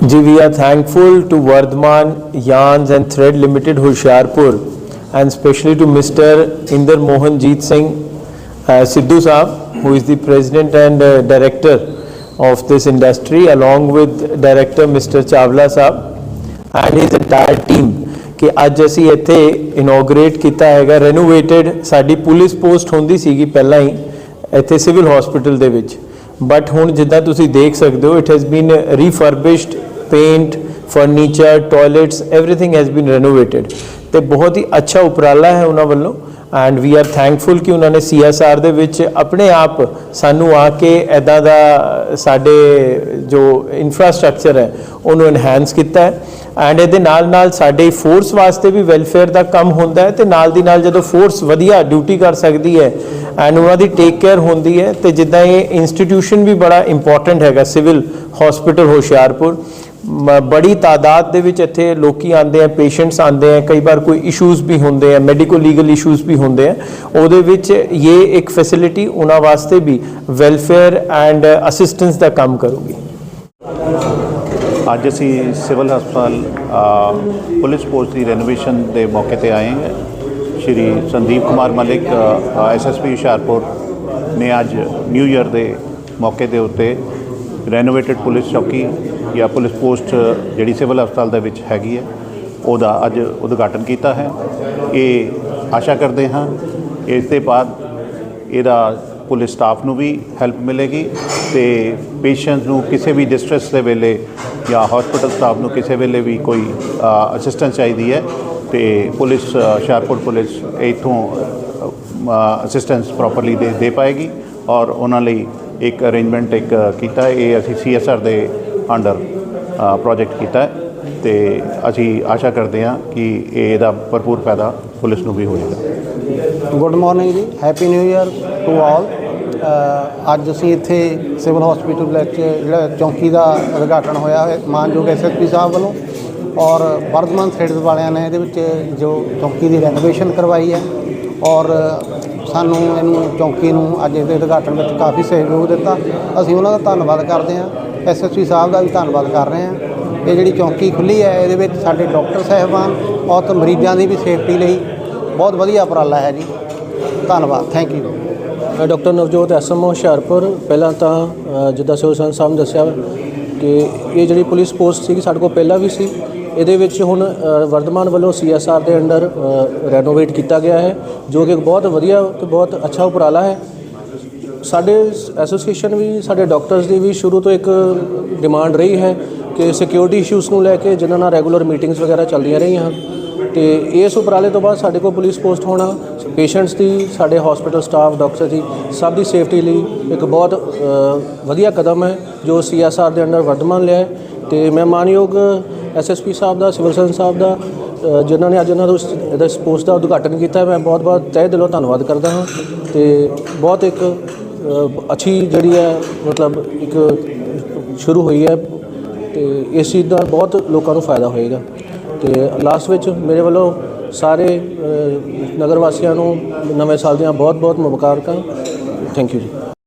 Ji we are thankful to Vardhman Yarns and Thread Limited Hoshiarpur and especially to Mr. Inder Mohan Jeet Singh uh, Sidhu Saab who is the president and uh, director of this industry along with director Mr. Chawla Saab and his entire team ਕਿ ਅੱਜ ਅਸੀਂ ਇੱਥੇ ਇਨੋਗ੍ਰੇਟ ਕੀਤਾ ਹੈਗਾ ਰੈਨੋਵੇਟਡ ਸਾਡੀ police post ਹੁੰਦੀ ਸੀਗੀ ਪਹਿਲਾਂ ਹੀ ਇੱਥੇ ਸਿਵਲ ਹਸਪੀਟਲ ਦੇ ਵਿੱਚ ਬਟ ਹੁਣ ਜਿੱਦਾਂ ਤੁਸੀਂ ਦੇਖ ਸਕਦੇ ਹੋ it has been refurbished paint furniture toilets, everything has been renovated ਤੇ ਬਹੁਤ ਹੀ ਅੱਛਾ ਉਪਰਾਲਾ ਹੈ ਉਹਨਾਂ ਵੱਲੋਂ। ਐਂਡ ਵੀ ਆਰ ਥੈਂਕਫੁਲ ਕਿ ਉਹਨਾਂ ਨੇ ਸੀਐਸਆਰ ਦੇ ਵਿੱਚ ਆਪਣੇ ਆਪ ਸਾਨੂੰ ਆ ਕੇ ਐਦਾਂ ਦਾ ਸਾਡੇ ਜੋ ਇਨਫਰਾਸਟ੍ਰਕਚਰ ਹੈ ਉਹਨੂੰ ਐਨਹਾਂਸ ਕੀਤਾ ਹੈ। ਐਂਡ ਇਹਦੇ ਨਾਲ ਨਾਲ ਸਾਡੇ ਫੋਰਸ ਵਾਸਤੇ ਵੀ ਵੈਲਫੇਅਰ ਦਾ ਕੰਮ ਹੁੰਦਾ ਹੈ ਤੇ ਨਾਲ ਦੀ ਨਾਲ ਜਦੋਂ ਫੋਰਸ ਵਧੀਆ ਡਿਊਟੀ ਕਰ ਸਕਦੀ ਹੈ ਐਂਡ ਉਹਨਾਂ ਦੀ ਟੇਕ ਕੇਅਰ ਹੁੰਦੀ ਹੈ ਤੇ ਜਿੱਦਾਂ ਇਹ ਇੰਸਟੀਟਿਊਸ਼ਨ ਵੀ ਬੜਾ ਇੰਪੋਰਟੈਂਟ ਹੈਗਾ ਸਿਵਲ ਹਸਪੀਟਲ ਹੁਸ਼ਿਆਰਪੁਰ। ਬੜੀ ਤਾਦਾਦ ਦੇ ਵਿੱਚ ਇੱਥੇ ਲੋਕੀ ਆਉਂਦੇ ਆ, ਪੇਸ਼ੈਂਟਸ ਆਉਂਦੇ ਆ, ਕਈ ਵਾਰ ਕੋਈ ਇਸ਼ੂਜ਼ ਵੀ ਹੁੰਦੇ ਆ ਮੈਡੀਕਲ ਲੀਗਲ ਇਸ਼ੂਜ਼ ਵੀ ਹੁੰਦੇ ਆ। ਉਹਦੇ ਵਿੱਚ ਇਹ ਇੱਕ ਫੈਸਿਲਿਟੀ ਉਹਨਾਂ ਵਾਸਤੇ ਵੀ ਵੈਲਫੇਅਰ ਐਂਡ ਅਸਿਸਟੈਂਸ ਦਾ ਕੰਮ ਕਰੂਗੀ। ਅੱਜ ਅਸੀਂ ਸਿਵਲ ਹਸਪਤਾਲ ਪੁਲਿਸ ਪੋਸਟ ਦੀ ਰੈਨੋਵੇਸ਼ਨ ਦੇ ਮੌਕੇ ਤੇ ਆਏ ਹਾਂ। ਸ਼੍ਰੀ ਸੰਦੀਪ ਕੁਮਾਰ ਮਲਿਕ ਐਸਐਸਪੀ ਹੁਸ਼ਿਆਰਪੁਰ ਨੇ ਅੱਜ ਨਿਊ ਇਅਰ ਦੇ ਮੌਕੇ ਦੇ ਉੱਤੇ ਰੈਨੋਵੇਟਡ ਪੁਲਿਸ ਚੌਕੀ ਜਾਂ ਪੁਲਿਸ ਪੋਸਟ ਜਿਹੜੀ ਸਿਵਲ ਹਸਪਤਾਲ ਦੇ ਵਿੱਚ ਹੈਗੀ ਹੈ ਉਹਦਾ ਅੱਜ ਉਦਘਾਟਨ ਕੀਤਾ ਹੈ। ਇਹ ਆਸ਼ਾ ਕਰਦੇ ਹਾਂ ਇਸ ਦੇ ਬਾਅਦ ਇਹਦਾ ਪੁਲਿਸ ਸਟਾਫ ਨੂੰ ਵੀ ਹੈਲਪ ਮਿਲੇਗੀ ਤੇ ਪੇਸ਼ੈਂਟਸ ਨੂੰ ਕਿਸੇ ਵੀ ਡਿਸਟ੍ਰੈਸ ਦੇ ਵੇਲੇ ਜਾਂ ਹਸਪੀਟਲ ਸਟਾਫ ਨੂੰ ਕਿਸੇ ਵੇਲੇ ਵੀ ਕੋਈ ਅਸਿਸਟੈਂਸ ਚਾਹੀਦੀ ਹੈ ਤੇ ਪੁਲਿਸ ਅ, ਹੁਸ਼ਿਆਰਪੁਰ ਪੁਲਿਸ ਇਥੋਂ ਅਸਿਸਟੈਂਸ ਪ੍ਰੋਪਰਲੀ ਦੇ ਦੇ ਪਾਏਗੀ ਔਰ ਉਹਨਾਂ ਲਈ ਇੱਕ ਅਰੇਂਜਮੈਂਟ ਇੱਕ ਕੀਤਾ ਇਹ ਅਸੀਂ ਸੀਐਸਆਰ ਦੇ ਅੰਡਰ ਪ੍ਰੋਜੈਕਟ ਕੀਤਾ ਹੈ ਤੇ ਅਸੀਂ ਆਸ਼ਾ ਕਰਦੇ ਹਾਂ ਕਿ ਇਹਦਾ ਭਰਪੂਰ ਫਾਇਦਾ ਪੁਲਿਸ ਨੂੰ ਵੀ ਹੋਏਗਾ good morning ji happy new year to all ਅੱਜ ਅਸੀਂ ਇੱਥੇ ਸਿਵਲ ਹਸਪੀਟਲ ਵਿੱਚ ਜਿਹੜਾ ਚੌਂਕੀ ਦਾ ਉਦਘਾਟਨ ਹੋਇਆ ਹੈ ਮਾਨਯੋਗ ਐਸਐਸਪੀ ਸਾਹਿਬ ਵੱਲੋਂ, ਔਰ ਵਰਧਮਾਨ ਥ੍ਰੈਡਸ ਵਾਲਿਆਂ ਨੇ ਇਹਦੇ ਵਿੱਚ ਜੋ ਚੌਂਕੀ ਦੀ ਰੈਨੋਵੇਸ਼ਨ ਕਰਵਾਈ ਹੈ ਔਰ ਸਾਨੂੰ ਇਹਨੂੰ ਚੌਂਕੀ ਨੂੰ ਅੱਜ ਇਹਦੇ ਉਦਘਾਟਨ ਵਿੱਚ ਕਾਫੀ ਸਹਿਯੋਗ ਦਿੱਤਾ। ਅਸੀਂ ਉਹਨਾਂ ਦਾ ਧੰਨਵਾਦ ਕਰਦੇ ਹਾਂ। ਐਸਐਸਪੀ ਸਾਹਿਬ ਦਾ ਵੀ ਧੰਨਵਾਦ ਕਰ ਰਹੇ ਹਾਂ। ਇਹ ਜਿਹੜੀ ਚੌਂਕੀ ਖੁੱਲੀ ਹੈ, ਇਹਦੇ ਵਿੱਚ ਸਾਡੇ ਡਾਕਟਰ ਸਾਹਿਬਾਨ ਔਰ ਮਰੀਜ਼ਾਂ ਦੀ ਵੀ ਸੇਫਟੀ ਲਈ ਬਹੁਤ ਵਧੀਆ ਉਪਰਾਲਾ ਹੈ ਜੀ। ਧੰਨਵਾਦ। ਥੈਂਕ ਯੂ ਮੈਂ ਡਾਕਟਰ ਨਵਜੋਤ ਐਸਐਮ ਹੁਸ਼ਿਆਰਪੁਰ। ਪਹਿਲਾਂ ਤਾਂ ਜਿੱਦਾਂ ਸਿਵਲ ਸਰਜਨ ਸਾਹਿਬ ਨੇ ਦੱਸਿਆ ਕਿ ਇਹ ਜਿਹੜੀ ਪੁਲਿਸ ਪੋਸਟ ਸੀ ਸਾਡੇ ਕੋਲ ਪਹਿਲਾਂ ਵੀ ਸੀ। ਇਹਦੇ ਵਿੱਚ ਹੁਣ ਅ, ਵਰਧਮਾਨ ਵੱਲੋਂ ਸੀਐਸਆਰ ਦੇ ਅੰਡਰ ਰੈਨੋਵੇਟ ਕੀਤਾ ਗਿਆ ਹੈ ਜੋ ਕਿ ਇੱਕ ਬਹੁਤ ਵਧੀਆ ਤੇ ਬਹੁਤ ਅੱਛਾ ਉਪਰਾਲਾ ਹੈ। ਸਾਡੇ ਐਸੋਸੀਏਸ਼ਨ ਵੀ ਸਾਡੇ ਡਾਕਟਰਸ ਦੀ ਵੀ ਸ਼ੁਰੂ ਤੋਂ ਇੱਕ ਡਿਮਾਂਡ ਰਹੀ ਹੈ ਕਿ ਸਿਕਿਉਰਿਟੀ ਇਸ਼ੂਸ ਨੂੰ ਲੈ ਕੇ ਜਿਨ੍ਹਾਂ ਨਾਲ ਰੈਗੂਲਰ ਮੀਟਿੰਗਸ ਵਗੈਰਾ ਚੱਲਦੀਆਂ ਰਹੀਆਂ। ਹਨ ਤੇ ਇਸ ਉਪਰਾਲੇ ਤੋਂ ਬਾਅਦ ਸਾਡੇ ਕੋਲ ਪੁਲਿਸ ਪੋਸਟ ਹੋਣਾ, ਪੇਸ਼ੈਂਟਸ ਦੀ, ਸਾਡੇ ਹਸਪੀਟਲ ਸਟਾਫ ਡਾਕਟਰ ਦੀ ਸਭ ਦੀ ਸੇਫਟੀ ਲਈ ਇੱਕ ਬਹੁਤ ਵਧੀਆ ਕਦਮ ਹੈ, ਜੋ ਸੀਐਸਆਰ ਦੇ ਅੰਡਰ ਵਰਤਮਾਨ ਲਿਆ ਹੈ। ਤੇ ਮੈਂ ਮਾਨਯੋਗ ਐਸਐਸਪੀ ਸਾਹਿਬ ਦਾ, ਸਿਵਲ ਸਰਜਨ ਸਾਹਿਬ ਦਾ ਜਿਨ੍ਹਾਂ ਨੇ ਅੱਜ ਇਹਨਾਂ ਨੂੰ ਇਸ ਪੋਸਟ ਦਾ ਉਦਘਾਟਨ ਕੀਤਾ ਮੈਂ ਬਹੁਤ ਬਹੁਤ ਤਹਿ ਦਿਲੋਂ ਧੰਨਵਾਦ ਕਰਦਾ ਹਾਂ। ਤੇ ਬਹੁਤ ਇੱਕ ਅੱਛੀ ਜਿਹੜੀ ਹੈ, ਮਤਲਬ ਇੱਕ ਸ਼ੁਰੂ ਹੋਈ ਹੈ, ਤੇ ਇਸ ਚੀਜ਼ ਦਾ ਬਹੁਤ ਲੋਕਾਂ ਨੂੰ ਫਾਇਦਾ ਹੋਏਗਾ। ਤੇ ਲਾਸਟ ਵਿੱਚ ਮੇਰੇ ਵੱਲੋਂ ਸਾਰੇ ਨਗਰ ਵਾਸੀਆਂ ਨੂੰ ਨਵੇਂ ਸਾਲ ਦੀਆਂ ਬਹੁਤ ਬਹੁਤ ਮੁਬਾਰਕਾਂ। ਥੈਂਕ ਯੂ ਜੀ।